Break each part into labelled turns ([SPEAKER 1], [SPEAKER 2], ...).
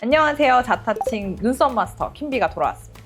[SPEAKER 1] 안녕하세요. 자타칭 눈썹 마스터 킴비가 돌아왔습니다.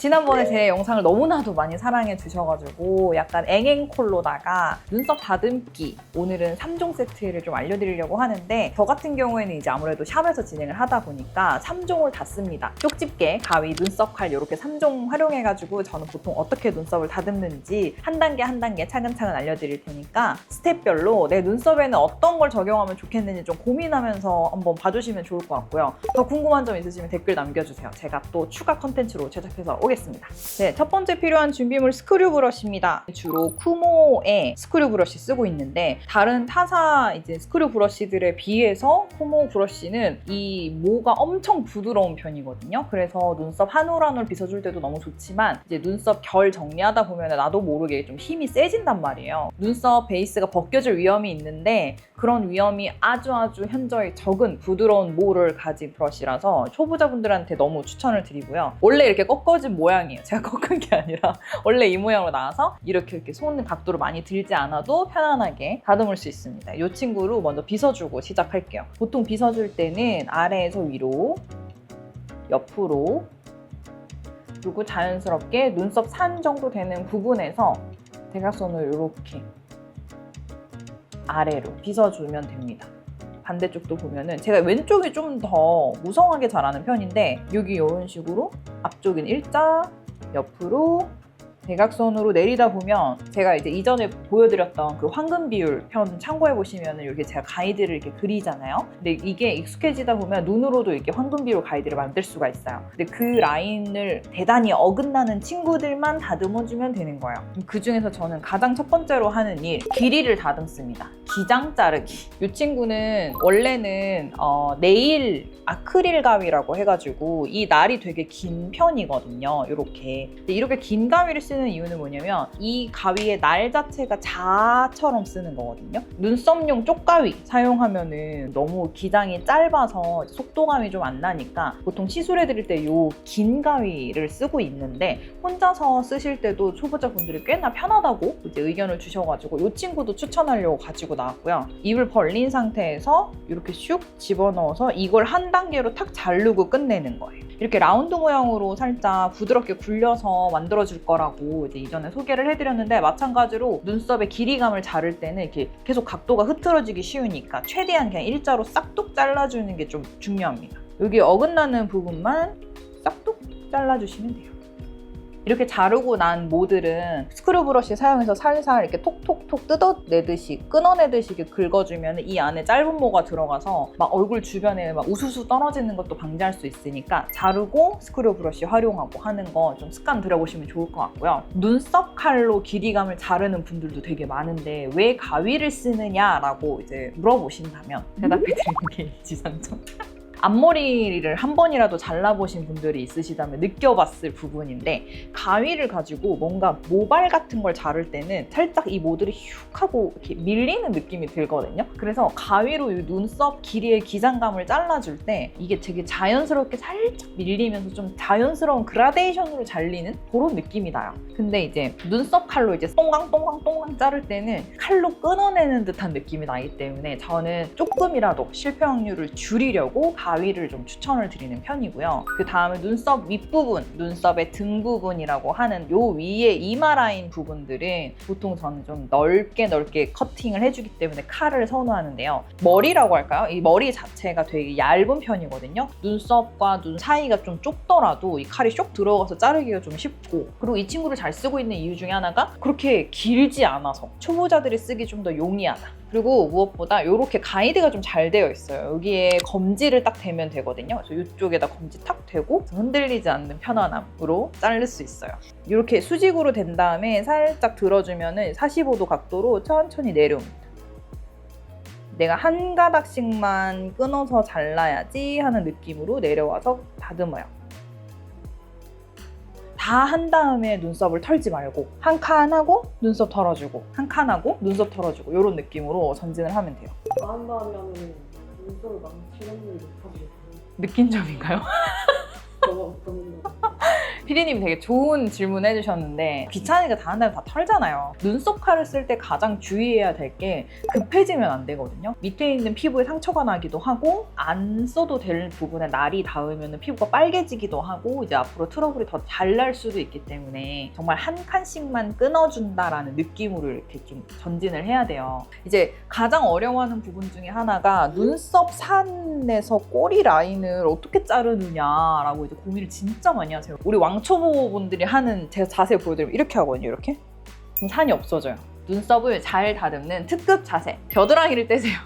[SPEAKER 1] 지난번에 제 영상을 너무나도 많이 사랑해 주셔가지고 약간 앵앵콜로다가 눈썹 다듬기 오늘은 3종 세트를 좀 알려드리려고 하는데 저 같은 경우에는 이제 아무래도 샵에서 진행을 하다 보니까 3종을 다 씁니다. 쪽집게, 가위, 눈썹 칼 이렇게 3종 활용해가지고 저는 보통 어떻게 눈썹을 다듬는지 한 단계 한 단계 차근차근 알려드릴 테니까 스텝별로 내 눈썹에는 어떤 걸 적용하면 좋겠는지 좀 고민하면서 한번 봐주시면 좋을 것 같고요. 더 궁금한 점 있으시면 댓글 남겨주세요. 제가 또 추가 컨텐츠로 제작해서 오겠습니다. 네, 첫 번째 필요한 준비물 스크류 브러쉬입니다. 주로 쿠모의 스크류 브러쉬 쓰고 있는데 다른 타사 이제 스크류 브러쉬들에 비해서 쿠모 브러쉬는 이 모가 엄청 부드러운 편이거든요. 그래서 눈썹 한 올 한 올 빗어줄 때도 너무 좋지만 이제 눈썹 결 정리하다 보면 나도 모르게 좀 힘이 세진단 말이에요. 눈썹 베이스가 벗겨질 위험이 있는데 그런 위험이 아주 아주 현저히 적은 부드러운 모를 가진 브러쉬라서 초보자분들한테 너무 추천을 드리고요. 원래 이렇게 꺾어진 모양이에요. 제가 꺾은 게 아니라 원래 이 모양으로 나와서 이렇게 이렇게 손 각도를 많이 들지 않아도 편안하게 다듬을 수 있습니다. 이 친구로 먼저 빗어주고 시작할게요. 보통 빗어줄 때는 아래에서 위로, 옆으로, 그리고 자연스럽게 눈썹 산 정도 되는 부분에서 대각선을 이렇게 아래로 빗어주면 됩니다. 반대쪽도 보면은 제가 왼쪽이 좀 더 무성하게 자라는 편인데 여기 이런 식으로 앞쪽은 일자, 옆으로 대각선으로 내리다 보면 제가 이제 이전에 보여드렸던 그 황금 비율 편 참고해 보시면은 이렇게 제가 가이드를 이렇게 그리잖아요. 근데 이게 익숙해지다 보면 눈으로도 이렇게 황금 비율 가이드를 만들 수가 있어요. 근데 그 라인을 대단히 어긋나는 친구들만 다듬어주면 되는 거예요. 그 중에서 저는 가장 첫 번째로 하는 일 길이를 다듬습니다. 기장 자르기. 이 친구는 원래는 어, 네일 아크릴 가위라고 해가지고 이 날이 되게 긴 편이거든요. 이렇게. 이렇게 긴 가위를 쓰는 이유는 뭐냐면 이 가위의 날 자체가 자처럼 쓰는 거거든요. 눈썹용 쪽가위 사용하면은 너무 기장이 짧아서 속도감이 좀 안 나니까 보통 시술해 드릴 때 요 긴 가위를 쓰고 있는데 혼자서 쓰실 때도 초보자분들이 꽤나 편하다고 이제 의견을 주셔가지고 이 친구도 추천하려고 가지고 나왔고요. 입을 벌린 상태에서 이렇게 슉 집어넣어서 이걸 한 단계로 탁 자르고 끝내는 거예요. 이렇게 라운드 모양으로 살짝 부드럽게 굴려서 만들어줄 거라고 이제 이전에 소개를 해드렸는데 마찬가지로 눈썹의 길이감을 자를 때는 이렇게 계속 각도가 흐트러지기 쉬우니까 최대한 그냥 일자로 싹둑 잘라주는 게 좀 중요합니다. 여기 어긋나는 부분만 싹둑 잘라주시면 돼요. 이렇게 자르고 난 모들은 스크류 브러쉬 사용해서 살살 이렇게 톡톡톡 뜯어내듯이 끊어내듯이 이렇게 긁어주면 이 안에 짧은 모가 들어가서 막 얼굴 주변에 막 우수수 떨어지는 것도 방지할 수 있으니까 자르고 스크류 브러쉬 활용하고 하는 거 좀 습관 들여보시면 좋을 것 같고요. 눈썹 칼로 길이감을 자르는 분들도 되게 많은데 왜 가위를 쓰느냐라고 이제 물어보신다면 대답해드리는 게 지상점. 앞머리를 한 번이라도 잘라보신 분들이 있으시다면 느껴봤을 부분인데 가위를 가지고 뭔가 모발 같은 걸 자를 때는 살짝 이 모들이 슉 하고 이렇게 밀리는 느낌이 들거든요. 그래서 가위로 이 눈썹 길이의 기장감을 잘라줄 때 이게 되게 자연스럽게 살짝 밀리면서 좀 자연스러운 그라데이션으로 잘리는 그런 느낌이 나요. 근데 이제 눈썹 칼로 이제 똥강똥강똥강 자를 때는 칼로 끊어내는 듯한 느낌이 나기 때문에 저는 조금이라도 실패 확률을 줄이려고 가 위를 좀 추천을 드리는 편이고요. 그 다음에 눈썹 윗부분, 눈썹의 등 부분이라고 하는 요 위에 이마 라인 부분들은 보통 저는 좀 넓게 넓게 커팅을 해주기 때문에 칼을 선호하는데요. 머리라고 할까요? 이 머리 자체가 되게 얇은 편이거든요. 눈썹과 눈 사이가 좀 좁더라도 이 칼이 쏙 들어가서 자르기가 좀 쉽고 그리고 이 친구를 잘 쓰고 있는 이유 중에 하나가 그렇게 길지 않아서 초보자들이 쓰기 좀 더 용이하다. 그리고 무엇보다 이렇게 가이드가 좀 잘 되어 있어요. 여기에 검지를 딱 대면 되거든요. 그래서 이쪽에다 검지 탁 대고 흔들리지 않는 편안함으로 자를 수 있어요. 이렇게 수직으로 된 다음에 살짝 들어주면 45도 각도로 천천히 내려옵니다. 내가 한 가닥씩만 끊어서 잘라야지 하는 느낌으로 내려와서 다듬어요. 다 한 다음에 눈썹을 털지 말고 한 칸 하고 눈썹 털어주고 한 칸 하고 눈썹 털어주고 이런 느낌으로 전진을 하면 돼요.
[SPEAKER 2] 나한다 하면 눈썹을 망치는 일이 높아지겠고
[SPEAKER 1] 느낀 점인가요?
[SPEAKER 2] 너가 어떤 거
[SPEAKER 1] 피디님이 되게 좋은 질문 해주셨는데 귀찮으니까 다른 다음에 다 털잖아요. 눈썹 칼을 쓸 때 가장 주의해야 될 게 급해지면 안 되거든요. 밑에 있는 피부에 상처가 나기도 하고 안 써도 될 부분에 날이 닿으면 피부가 빨개지기도 하고 이제 앞으로 트러블이 더 잘 날 수도 있기 때문에 정말 한 칸씩만 끊어준다라는 느낌으로 이렇게 좀 전진을 해야 돼요. 이제 가장 어려워하는 부분 중에 하나가 눈썹 산에서 꼬리 라인을 어떻게 자르느냐라고 이제 고민을 진짜 많이 하세요. 우리 왕 초보 분들이 하는 제가 자세히 보여드리면 이렇게 하거든요. 이렇게 그럼 산이 없어져요. 눈썹을 잘 다듬는 특급 자세. 겨드랑이를 떼세요.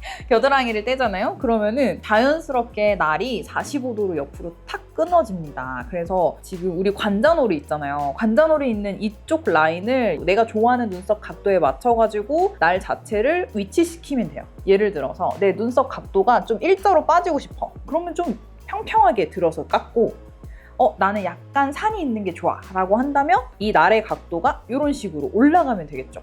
[SPEAKER 1] 겨드랑이를 떼잖아요. 그러면은 자연스럽게 날이 45도로 옆으로 탁 끊어집니다. 그래서 지금 우리 관자놀이 있잖아요. 관자놀이 있는 이쪽 라인을 내가 좋아하는 눈썹 각도에 맞춰가지고 날 자체를 위치시키면 돼요. 예를 들어서 내 눈썹 각도가 좀 일자로 빠지고 싶어. 그러면 좀 평평하게 들어서 깎고 어, 나는 약간 산이 있는 게 좋아 라고 한다면 이 날의 각도가 이런 식으로 올라가면 되겠죠.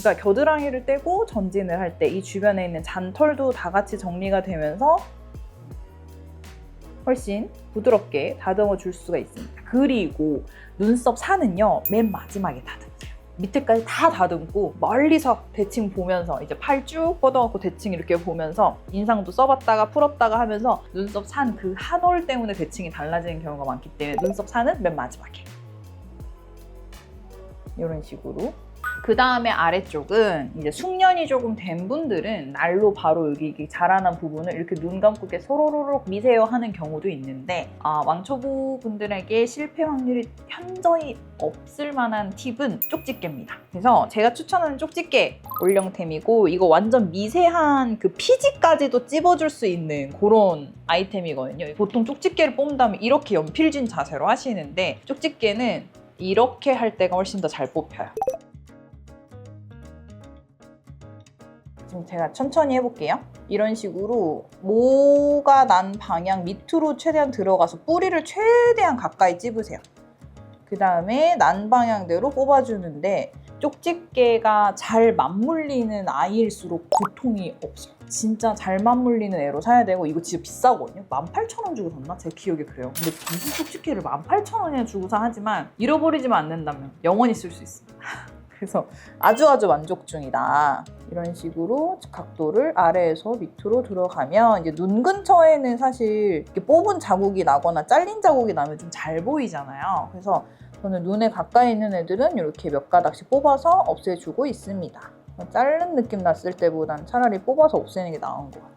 [SPEAKER 1] 그러니까 겨드랑이를 떼고 전진을 할 때 이 주변에 있는 잔털도 다 같이 정리가 되면서 훨씬 부드럽게 다듬어 줄 수가 있습니다. 그리고 눈썹 산은요, 맨 마지막에 다듬으세요. 밑에까지 다 다듬고 멀리서 대칭 보면서 이제 팔 쭉 뻗어갖고 대칭 이렇게 보면서 인상도 써봤다가 풀었다가 하면서 눈썹 산 그 한 올 때문에 대칭이 달라지는 경우가 많기 때문에 눈썹 산은 맨 마지막에. 이런 식으로 그 다음에 아래쪽은 이제 숙련이 조금 된 분들은 날로 바로 여기 자라난 부분을 이렇게 눈 감고 이렇게 소로로록 미세요 하는 경우도 있는데 아, 왕초보 분들에게 실패 확률이 현저히 없을 만한 팁은 쪽집게입니다. 그래서 제가 추천하는 쪽집게 올영템이고 이거 완전 미세한 그 피지까지도 찝어줄 수 있는 그런 아이템이거든요. 보통 쪽집게를 뽑는다면 이렇게 연필진 자세로 하시는데 쪽집게는 이렇게 할 때가 훨씬 더 잘 뽑혀요. 지금 제가 천천히 해볼게요. 이런 식으로 모가 난 방향 밑으로 최대한 들어가서 뿌리를 최대한 가까이 찝으세요. 그 다음에 난 방향대로 뽑아주는데 쪽집게가 잘 맞물리는 아이일수록 고통이 없어요. 진짜 잘 맞물리는 애로 사야 되고 이거 진짜 비싸거든요. 18,000원 주고 샀나? 제 기억에 그래요. 근데 무슨 쪽집게를 18,000원이나 주고 사 하지만 잃어버리지만 않는다면 영원히 쓸 수 있습니다. 그래서 아주 아주 만족 중이다. 이런 식으로 각도를 아래에서 밑으로 들어가면 이제 눈 근처에는 사실 뽑은 자국이 나거나 잘린 자국이 나면 좀 잘 보이잖아요. 그래서 저는 눈에 가까이 있는 애들은 이렇게 몇 가닥씩 뽑아서 없애주고 있습니다. 자른 느낌 났을 때보단 차라리 뽑아서 없애는 게 나은 것 같아요.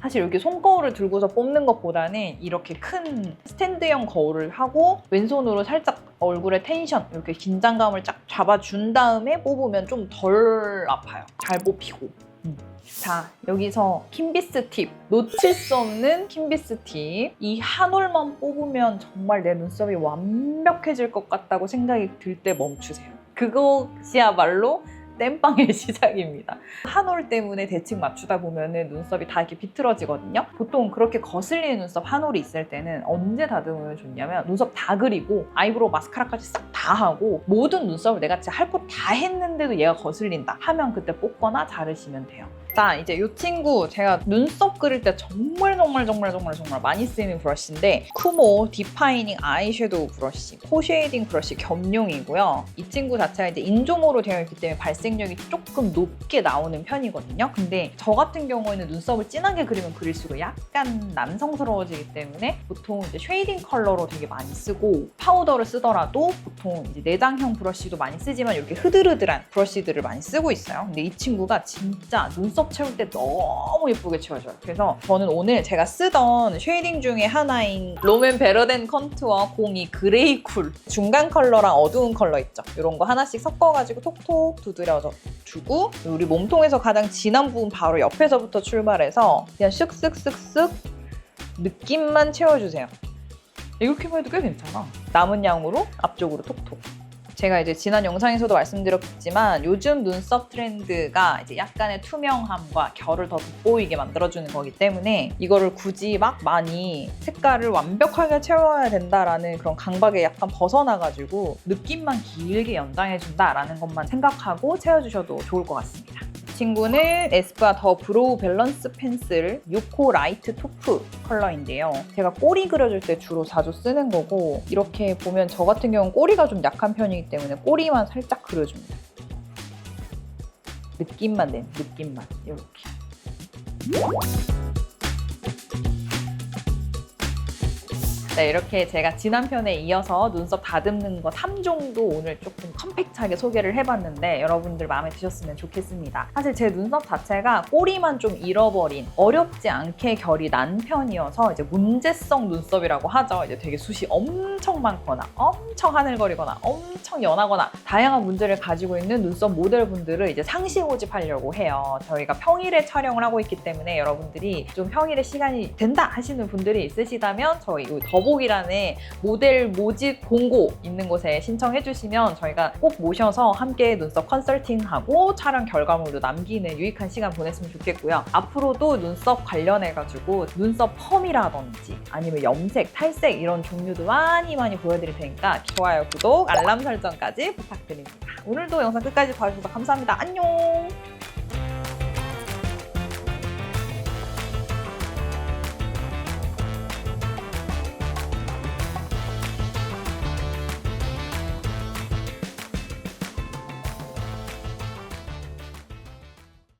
[SPEAKER 1] 사실 이렇게 손거울을 들고서 뽑는 것보다는 이렇게 큰 스탠드형 거울을 하고 왼손으로 살짝 얼굴에 텐션, 이렇게 긴장감을 쫙 잡아준 다음에 뽑으면 좀 덜 아파요. 잘 뽑히고. 음. 자, 여기서 킨비스 팁. 놓칠 수 없는 킨비스 팁. 이 한 올만 뽑으면 정말 내 눈썹이 완벽해질 것 같다고 생각이 들 때 멈추세요. 그것이야말로 땜빵의 시작입니다. 한올 때문에 대칭 맞추다 보면은 눈썹이 다 이렇게 비틀어지거든요. 보통 그렇게 거슬리는 눈썹 한 올이 있을 때는 언제 다듬으면 좋냐면 눈썹 다 그리고 아이브로우 마스카라까지 싹 다 하고 모든 눈썹을 내가 진짜 할 거 다 했는데도 얘가 거슬린다 하면 그때 뽑거나 자르시면 돼요. 자 이제 이 친구 제가 눈썹 그릴 때 정말 정말 정말 정말 정말 많이 쓰이는 브러쉬인데 쿠모 디파이닝 아이섀도우 브러쉬 코 쉐이딩 브러쉬 겸용이고요. 이 친구 자체가 이제 인조모로 되어 있기 때문에 발색력이 조금 높게 나오는 편이거든요. 근데 저 같은 경우에는 눈썹을 진하게 그리면 그릴수록 약간 남성스러워지기 때문에 보통 이제 쉐이딩 컬러로 되게 많이 쓰고 파우더를 쓰더라도 보통 이제 내장형 브러쉬도 많이 쓰지만 이렇게 흐드흐드한 브러쉬들을 많이 쓰고 있어요. 근데 이 친구가 진짜 눈썹 채울 때 너무 예쁘게 채워져요. 그래서 저는 오늘 제가 쓰던 쉐이딩 중에 하나인 롬앤 베러덴 컨투어 02 그레이 쿨 중간 컬러랑 어두운 컬러 있죠. 이런 거 하나씩 섞어가지고 톡톡 두드려서 주고 우리 몸통에서 가장 진한 부분 바로 옆에서부터 출발해서 그냥 쓱쓱쓱쓱 느낌만 채워주세요. 이렇게만 해도 꽤 괜찮아. 남은 양으로 앞쪽으로 톡톡. 제가 이제 지난 영상에서도 말씀드렸지만 요즘 눈썹 트렌드가 이제 약간의 투명함과 결을 더 돋보이게 만들어주는 거기 때문에 이거를 굳이 막 많이 색깔을 완벽하게 채워야 된다라는 그런 강박에 약간 벗어나가지고 느낌만 길게 연장해준다라는 것만 생각하고 채워주셔도 좋을 것 같습니다. 친구는 에스쁘아 더 브로우 밸런스 펜슬 6호 라이트 토프 컬러인데요. 제가 꼬리 그려줄 때 주로 자주 쓰는 거고 이렇게 보면 저 같은 경우는 꼬리가 좀 약한 편이기 때문에 꼬리만 살짝 그려줍니다. 느낌만 내, 느낌만 이렇게. 네, 이렇게 제가 지난 편에 이어서 눈썹 다듬는 거 3종도 오늘 조금 컴팩트하게 소개를 해봤는데 여러분들 마음에 드셨으면 좋겠습니다. 사실 제 눈썹 자체가 꼬리만 좀 잃어버린 어렵지 않게 결이 난 편이어서 이제 문제성 눈썹이라고 하죠. 이제 되게 숱이 엄청 많거나 엄청 하늘거리거나 엄청 연하거나 다양한 문제를 가지고 있는 눈썹 모델분들을 이제 상시 모집하려고 해요. 저희가 평일에 촬영을 하고 있기 때문에 여러분들이 좀 평일에 시간이 된다 하시는 분들이 있으시다면 저희 이 더보기란에 모델 모집 공고 있는 곳에 신청해 주시면 저희가 꼭 모셔서 함께 눈썹 컨설팅하고 촬영 결과물도 남기는 유익한 시간 보냈으면 좋겠고요. 앞으로도 눈썹 관련해 가지고 눈썹 펌이라든지 아니면 염색, 탈색 이런 종류도 많이 많이 보여드릴 테니까 좋아요, 구독, 알람 설정까지 부탁드립니다. 오늘도 영상 끝까지 봐주셔서 감사합니다. 안녕!